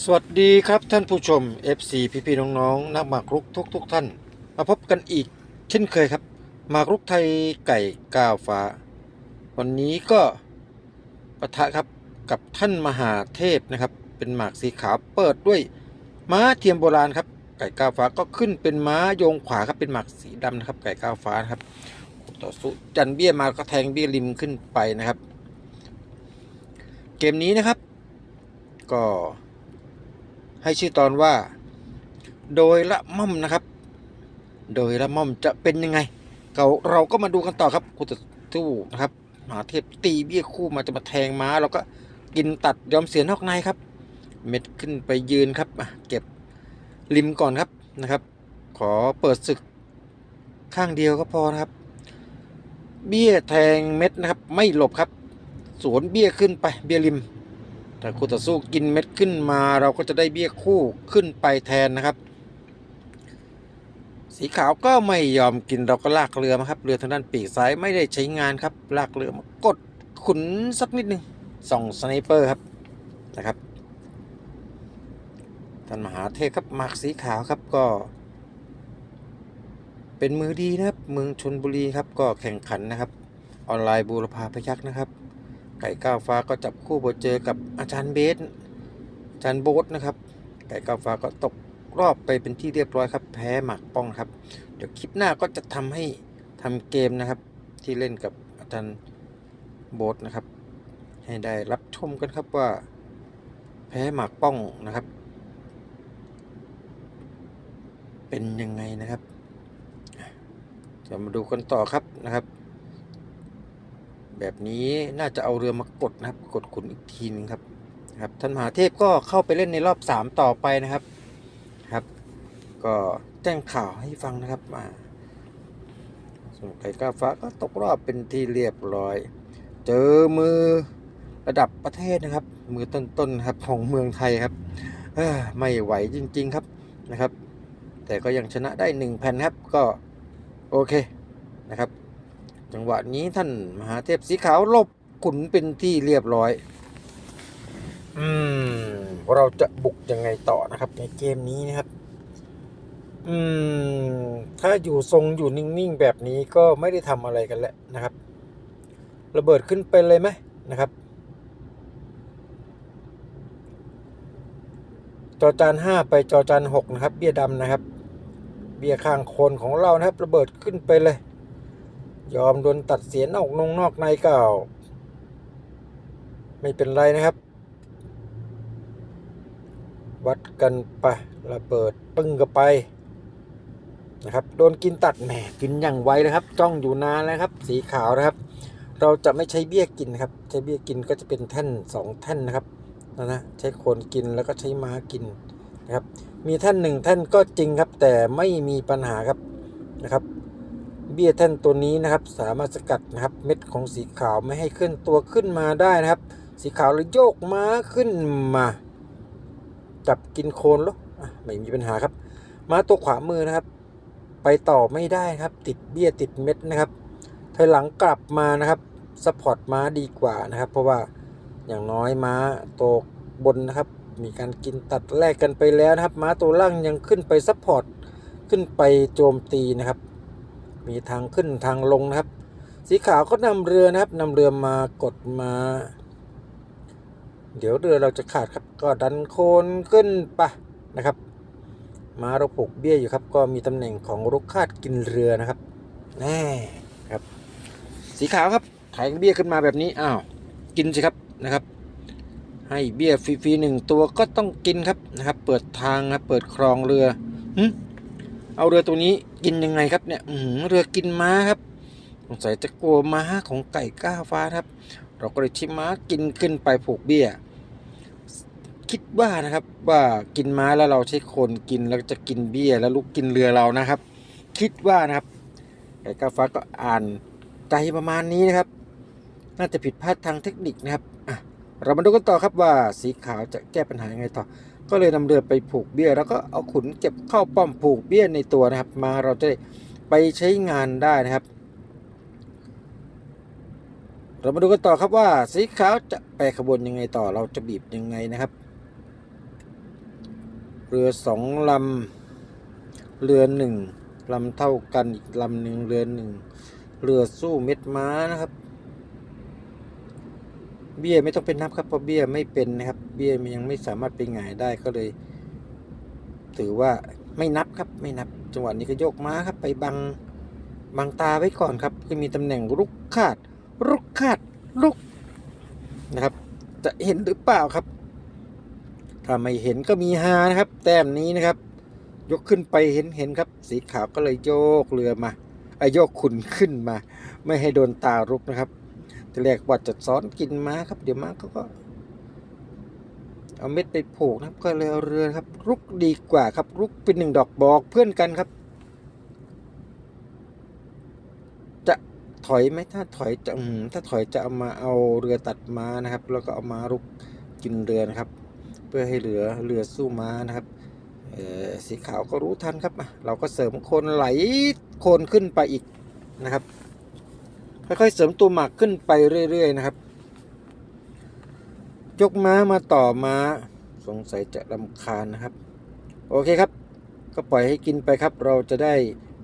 สวัสดีครับท่านผู้ชม FC พี่พี่น้องๆนักหมากรุกทุกทุกๆท่าน มาพบกันอีก เช่นเคยครับหมากรุกไทยไก่ก้าวฟ้า วันนี้ก็ปะทะครับกับท่านมหาเทพนะครับ เป็นหมากสีขาวเปิดด้วยม้าเทียมโบราณครับ ไก่ก้าวฟ้าก็ขึ้นเป็นม้าโยงขวาครับเป็นหมากสีดำนะครับ ไก่ก้าวฟ้านะครับต่อสู้จันเบี้ยมาก็แทงเบี้ยริมขึ้นไปนะครับ เกมนี้นะครับ ก็ ให้ชื่อตอนว่า โดยละม่อมนะครับ โดยละม่อมจะเป็นยังไงเราเราก็มาดูกันต่อครับคุณตู้นะครับมหาเทพตีเบี้ยคู่มาจะมาแทงม้าเราก็กินตัดยอมเสียนอกในครับ เม็ดขึ้นไปยืนครับเก็บริมก่อนครับนะครับ ขอเปิดศึกข้างเดียวก็พอนะครับ เบี้ยแทงเม็ดนะครับ ไม่หลบครับ สวนเบี้ยขึ้นไปเบี้ยริม ถ้าคู่ต่อสู้กินเม็ดขึ้นมา เราก็จะได้เบี้ยคู่ขึ้นไปแทนนะครับ สีขาวก็ไม่ยอมกินเราก็ลากเรือมาครับ เรือทางด้านปีกซ้ายไม่ได้ใช้งานครับลากเรือมากดขุนสักนิดหนึ่งส่องสไนเปอร์ครับนะครับท่านมหาเทพครับหมากสีขาวครับก็ เป็นมือดีนะครับ เมืองชนบุรีครับก็แข่งขันนะครับ ออนไลน์บูรพาพยักษ์นะครับ ไก่ก้าวฟ้าก็จับคู่มาเจอกับอาจารย์เบสอาจารย์โบ๊ทนะครับ ไก่ก้าวฟ้าก็ตกรอบไปเป็นที่เรียบร้อยครับ แพ้หมักป้องครับ เดี๋ยวคลิปหน้าก็จะทำให้ทำเกมนะครับ ที่เล่นกับอาจารย์โบ๊ทนะครับ ให้ได้รับชมกันครับว่า แพ้หมักป้องนะครับ เป็นยังไงนะครับจะมาดูกันต่อครับนะครับ แบบนี้น่าจะเอาเรือมากดนะครับ กดขุนอีกทีหนึงครับครับท่านมหาเทพก็เข้าไปเล่นในรอบ 3 ต่อไปนะครับครับ ก็แจ้งข่าวให้ฟังนะครับมาส่วนไก่กาฟ้าก็ตกรอบเป็นที่เรียบร้อย เจอมือระดับประเทศนะครับ มือต้นๆครับของเมืองไทยครับไม่ไหวจริง ๆครับนะครับ แต่ก็ยังชนะได้ 1 แผ่นครับก็โอเคนะครับ จังหวะนี้ท่านมหาเทพสีขาวลบขุนเป็นที่เรียบร้อย อืม เราจะบุกยังไงต่อนะครับ ในเกมนี้นะครับ อืม ถ้าอยู่ทรงอยู่นิ่งๆแบบนี้ก็ไม่ได้ทำอะไรกันแล้วนะครับ ระเบิดขึ้นไปเลยไหมนะครับจอจานห้าไปจอจานหกนะครับ เบี้ยดำนะครับ เบี้ยข้างโคนของเรานะครับ ระเบิดขึ้นไปเลย ยอมโดนตัดเสียนอกนงนอกในเก่า ไม่เป็นไรนะครับ วัดกันไประเบิดปึ้งก็ไปนะครับโดนกินตัดแหมกินอย่างไวเลยครับจ้องอยู่นานแล้วครับ สีขาวนะครับ เราจะไม่ใช้เบี้ยกินครับใช้เบี้ยกินก็จะเป็นแท่นสองแท่นนะครับนะนะใช้โคนกินแล้วก็ใช้ม้ากินนะครับ มีแท่นหนึ่งแท่นก็จริงครับแต่ไม่มีปัญหาครับนะครับ เบี้ยแท่นตัวนี้นะครับ สามารถสกัดนะครับเม็ดของสีขาวไม่ให้เคลื่อนตัวขึ้นมาได้นะครับ สีขาวเลยโยกม้าขึ้นมาจับกินโคนแล้วอะไม่มีปัญหาครับม้าตัวขวามือนะครับ ไปต่อไม่ได้ครับ ติดเบี้ยติดเม็ดนะครับถอยหลังกลับมานะครับสปอร์ตม้าดีกว่านะครับ เพราะว่าอย่างน้อยม้าตัวบนนะครับ มีการกินตัดแลกกันไปแล้วนะครับ ม้าตัวล่างยังขึ้นไปซัพพอร์ตขึ้นไปโจมตีนะครับ มีทางขึ้นทางลงนะครับ สีขาวก็นำเรือนะครับนำเรือมากดมา เดี๋ยวเรือเราจะขาดครับก็ดันโคนขึ้นไปนะครับ มาเราปลูกเบี้ยอยู่ครับ ก็มีตำแหน่งของรุกคาดกินเรือนะครับแน่ครับ สีขาวครับไถเบี้ยขึ้นมาแบบนี้อ้าวกินสิครับนะครับให้เบี้ยฟรีๆหนึ่งตัวก็ต้องกินครับนะครับ เปิดทางครับเปิดคลองเรือหึ เอาเรือตัวนี้กินยังไงครับเนี่ยอืเรือกินม้าครับสงสัยจะกลัวม้าของไก่ก้าฟ้าครับ เราก็เลยชิมม้ากินขึ้นไปผูกเบี้ย คิดว่านะครับว่ากินม้าแล้วเราใช้คนกินแล้วจะกินเบี้ยแล้วลุกกินเรือเรานะครับ คิดว่านะครับ ไก่ก้าฟ้าก็อ่านใจประมาณนี้นะครับ น่าจะผิดพลาดทางเทคนิคนะครับ เรามาดูกันต่อครับว่าสีขาวจะแก้ปัญหายังไงต่อ ก็เลยนำเรือไปผูกเบี้ย แล้วก็เอาขุนเก็บเข้าป้อมผูกเบี้ยในตัวนะครับ มาเราจะได้ไปใช้งานได้นะครับ เรามาดูกันต่อครับว่าสีขาวจะแปรขบวนยังไงต่อ เราจะบีบยังไงนะครับ เรือสองลำเรือหนึ่งลำเท่ากันอีกลำหนึ่งเรือหนึ่งเรือสู้เม็ดม้านะครับ เบี้ยไม่ต้องเป็นนับครับเพราะเบี้ยไม่เป็นนะครับ เบี้ยมันยังไม่สามารถไปหงายได้ก็เลย ถือว่าไม่นับครับไม่นับ จังหวะนี้ก็โยกม้าครับ ไปบังบังตาไว้ก่อนครับก็มีตำแหน่งรุกคาดรุกคาดรุกนะครับ จะเห็นหรือเปล่าครับ ถ้าไม่เห็นก็มีฮานะครับ แต้มนี้นะครับ ยกขึ้นไปเห็นเห็นครับ สีขาวก็เลยโยกเรือมาไอ้โยกขุนขึ้นมา ไม่ให้โดนตารุกนะครับ ทีแรกว่าจะซ้อนกินม้าครับ เดี๋ยวม้าเขาก็เอาเม็ดไปผูกนะครับ ก็เลยเอาเรือครับ รุกดีกว่าครับ รุกเป็นหนึ่งดอกบอกเพื่อนกันครับ จะถอยไหมถ้าถอยจะถ้าถอยจะเอามาเอาเรือตัดม้านะครับ แล้วก็เอามารุกกินเรือนะครับ เพื่อให้เหลือเรือสู้ม้านะครับเออสีขาวก็รู้ทันครับเราก็เสริมโคนไหลโคนขึ้นไปอีกนะครับ ค่อยๆเสริมตัวหมากขึ้นไปเรื่อย ๆ นะครับ ยกม้ามาต่อม้า สงสัยจะรำคาญนะครับ โอเคครับ ก็ปล่อยให้กินไปครับ เราจะได้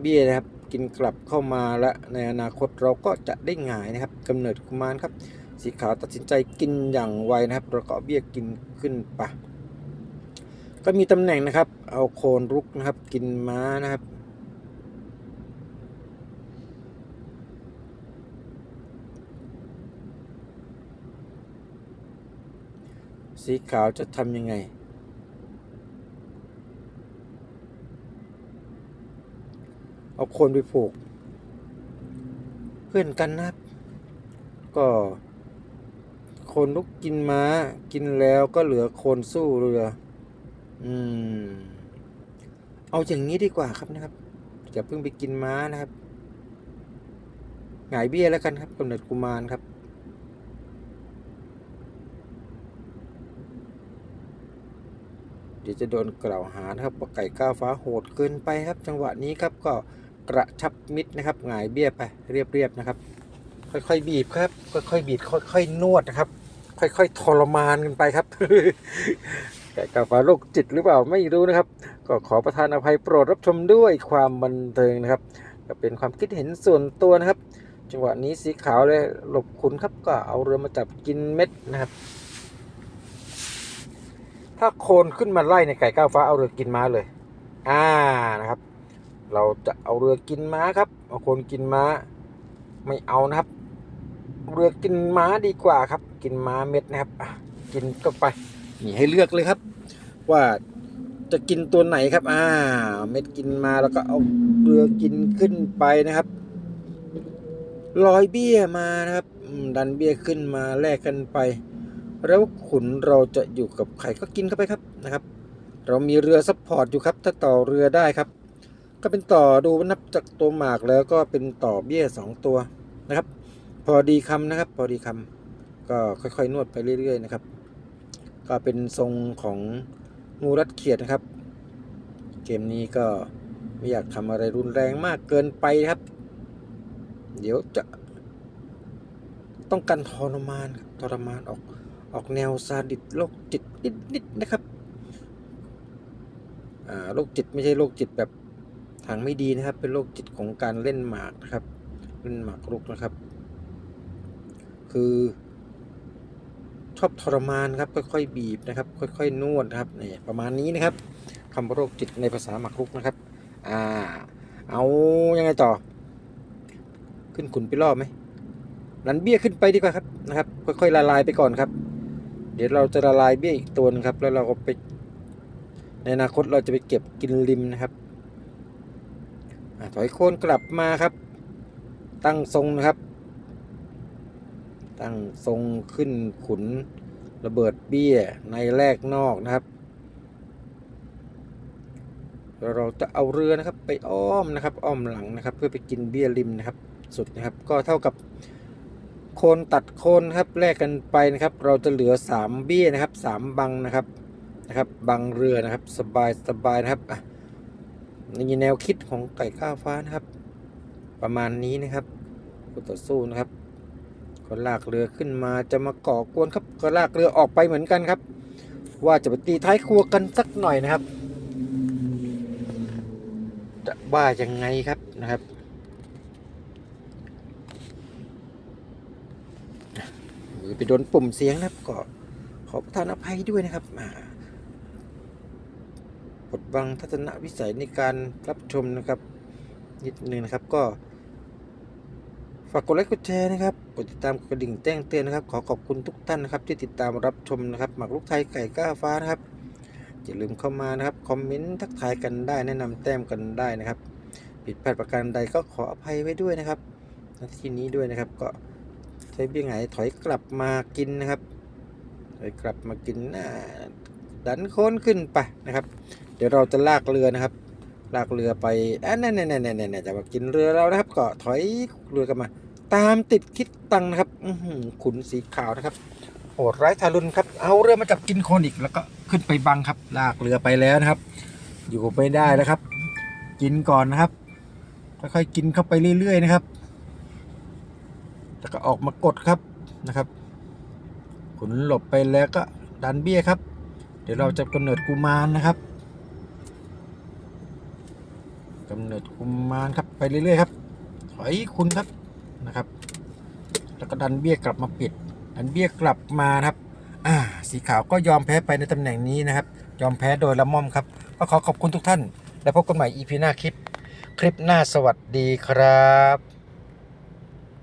เบี้ยนะครับ กินกลับเข้ามาและในอนาคตเราก็จะได้หงายนะครับกำเนิดกุมารครับ สีขาวตัดสินใจกินอย่างไวนะครับเราก็เอเบี้ยกินขึ้นไปก็มีตำแหน่งนะครับ เอาโคนรุกนะครับ กินม้านะครับ สีขาวจะทำยังไง เอาคนไปผูก เพื่อนกันนะก็คนลุกกินม้ากินแล้วก็เหลือคนสู้เรือ อืม เอาอย่างนี้ดีกว่าครับนะครับอย่าเพิ่งไปกินม้านะครับ หงายเบี้ยแล้วกันครับกำเนิดกุมารครับ ดี๋ยวจะโดนกล่าวหานะครับว่าไก่ก้าวฟ้าโหดเกินไปครับ จังหวะนี้ครับก็กระชับมิดนะครับหงายเบี้ยไปเรียบๆนะครับ ค่อยๆบีบครับ ค่อยๆบีบค่อยๆนวดนะครับ ค่อยๆทรมานกันไปครับไก่ก้าวฟ้าโรคจิตหรือเปล่าไม่รู้นะครับ ก็ขอประทานอภัยโปรดรับชมด้วยความบันเทิงนะครับก็เป็นความคิดเห็นส่วนตัวนะครับ จังหวะนี้สีขาวเลยหลบขุนครับก็เอาเรือมาจับกินเม็ดนะครับ ถ้าโคนขึ้นมาไล่ในไก่ก้าวฟ้าเอาเรือกินม้าเลย อ่านะครับ เราจะเอาเรือกินม้าครับ เอาโคนกินม้า ไม่เอานะครับ เรือกินม้าดีกว่าครับ กินม้าเม็ดนะครับกินก็ไปนี่ให้เลือกเลยครับ ว่าจะกินตัวไหนครับ อ่า เม็ดกินมาแล้วก็เอาเรือกินขึ้นไปนะครับลอยเบี้ยมานะครับ ดันเบี้ยขึ้นมาแลกกันไป แล้วขุนเราจะอยู่กับใครก็กินเข้าไปครับนะครับ เรามีเรือซัพพอร์ตอยู่ครับ ถ้าต่อเรือได้ครับ ก็เป็นต่อดูนับจากตัวหมากแล้วก็เป็นต่อเบี้ยสองตัวนะครับ พอดีคำนะครับ พอดีคำก็ค่อยๆ นวดไปเรื่อย ๆ นะครับ ก็เป็นทรงของงูรัดเขียดนะครับ เกมนี้ก็ไม่อยากทำอะไรรุนแรงมากเกินไปครับ เดี๋ยวจะต้องการทรมานครับทรมานออก ออกแนวซาดิสโรคจิตนิดๆนะครับอ่าโรคจิตไม่ใช่โรคจิตแบบทางไม่ดีนะครับ เป็นโรคจิตของการเล่นหมากนะครับ เล่นหมากรุกนะครับ คือ ชอบทรมานครับค่อยๆบีบนะครับ ค่อยๆนวดนะครับนี่ประมาณนี้นะครับคำว่าโรคจิตในภาษาหมากรุกนะครับ อ่า เอายังไงต่อ ขึ้นขุนไปรอบไหมลันเบี้ยขึ้นไปดีกว่าครับนะครับ ค่อยๆละลายไปก่อนครับ ดี๋ยวเราจะละลายเบี้ยอีกตัวนึงครับ แล้วเราก็ไป ในอนาคตเราจะไปเก็บกินริมนะครับอถอยโคนกลับมาครับ ตั้งทรงนะครับ ตั้งทรงขึ้นขุนระเบิดเบี้ยในแรกนอกนะครับเราจะเอาเรือนะครับไปอ้อมนะครับ อ้อมหลังนะครับ เพื่อไปกินเบี้ยริมนะครับ สุดนะครับ ก็เท่ากับ โคนตัดโคนครับแลกกันไปนะครับ เราจะเหลือ 3 เบี้ยนะครับ 3 บังนะครับนะครับ บังเรือนะครับ สบายสบายนะครับนี่แนวคิดของไก่ข้าวฟ้านะครับ ประมาณนี้นะครับคู่ต่อสู้นะครับก็ลากเรือขึ้นมาจะมาก่อกวนครับก็ลากเรือออกไปเหมือนกันครับ ว่าจะไปตีท้ายครัวกันสักหน่อยนะครับ จะว่ายังไงครับนะครับ มือไปโดนปุ่มเสียงนะครับ ก็ขอประทานอภัยด้วยนะครับอ่าบทบังทัศนวิสัยในการรับชมนะครับ นิดนึงนะครับก็ฝากกดไลค์กดแชร์นะครับ กดติดตามกดกระดิ่งแจ้งเตือนนะครับ ขอขอบคุณทุกท่านนะครับ ที่ติดตามรับชมนะครับ หมากลูกไทยไก่ก้าฟ้านะครับ อย่าลืมเข้ามานะครับ คอมเมนต์ทักทายกันได้ แนะนำแต้มกันได้นะครับ ผิดพลาดประการใดก็ขออภัยไว้ด้วยนะครับที่นี้ด้วยนะครับก็ ใช้เบี้ยงไหถอยกลับมากินนะครับ ถอยกลับมากินนะดันโค้นขึ้นไปนะครับ เดี๋ยวเราจะลากเรือนะครับ ลากเรือไปอะแน่ๆๆๆๆจะมากินเรือเรานะครับ ก็ถอยเรือกลับมา ตามติดคิดตังนะครับขุนสีขาวนะครับโหดร้ายทารุณครับ เอาเรือมาจับกินคนอีกแล้วก็ขึ้นไปบังครับ ลากเรือไปแล้วนะครับ อยู่ไม่ได้แล้วครับ กินก่อนนะครับค่อยๆกินเข้าไปเรื่อยๆนะครับ แล้วก็ออกมากดครับนะครับขุนหลบไปแล้วก็ดันเบี้ยครับ เดี๋ยวเราจะกำเนิดกุมารนะครับกำเนิดกุมารครับไปเรื่อยๆครับถอยคุณครับนะครับ แล้วก็ดันเบี้ยกลับมาปิด ดันเบี้ยกลับมานะครับอ่าสีขาวก็ยอมแพ้ไปในตำแหน่งนี้นะครับ ยอมแพ้โดยละม่อมครับ ก็ขอขอบคุณทุกท่าน และพบกันใหม่ EP หน้าคลิป คลิปหน้าสวัสดีครับ